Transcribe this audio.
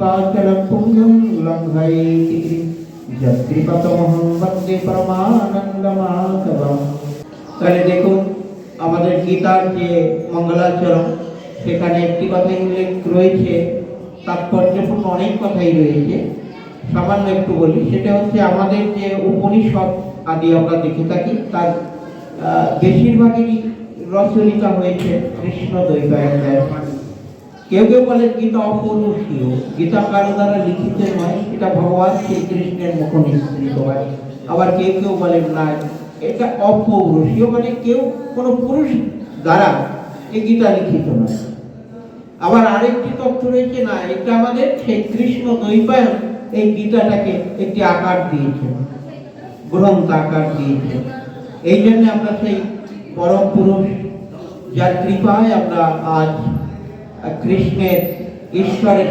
পুঙ্গং লঙ্ঘয়িতি যৎকৃপতমহং বন্দে পরমানন্দমাধবম তাহলে দেখুন আমাদের গীতার যে মঙ্গলাচরণ সেখানে একটি কথাই উল্লেখ রয়েছে তাৎপর্যপূর্ণ অনেক কথাই রয়েছে সামান্য একটু বলি সেটা হচ্ছে আমাদের যে উপনিষদ আদি আমরা দেখে থাকি তার বেশিরভাগই রচয়িতা হয়েছে কৃষ্ণ দ্বৈপায়নের কেউ কেউ বলেন গীতা অপৌরুষীয় গীতা কারও দ্বারা লিখিত নয়, এটা ভগবান শ্রীকৃষ্ণের মুখ নিঃসৃত হয়। আবার কেউ কেউ বলেন না, এটা অপৌরুষীয় মানে কেউ কোনো পুরুষ দ্বারা এই গীতা লিখিত নয়। আবার আরেকটি তথ্য রয়েছে না, এটা আমাদের সেই কৃষ্ণ দ্বৈপায়ন এই গীতাটাকে একটি আকার দিয়েছে, গ্রন্থ আকার দিয়েছে। এই জন্য আমরা সেই পরম পুরুষ, যার কৃপায় আমরা আজ কৃষ্ণের ঈশ্বরের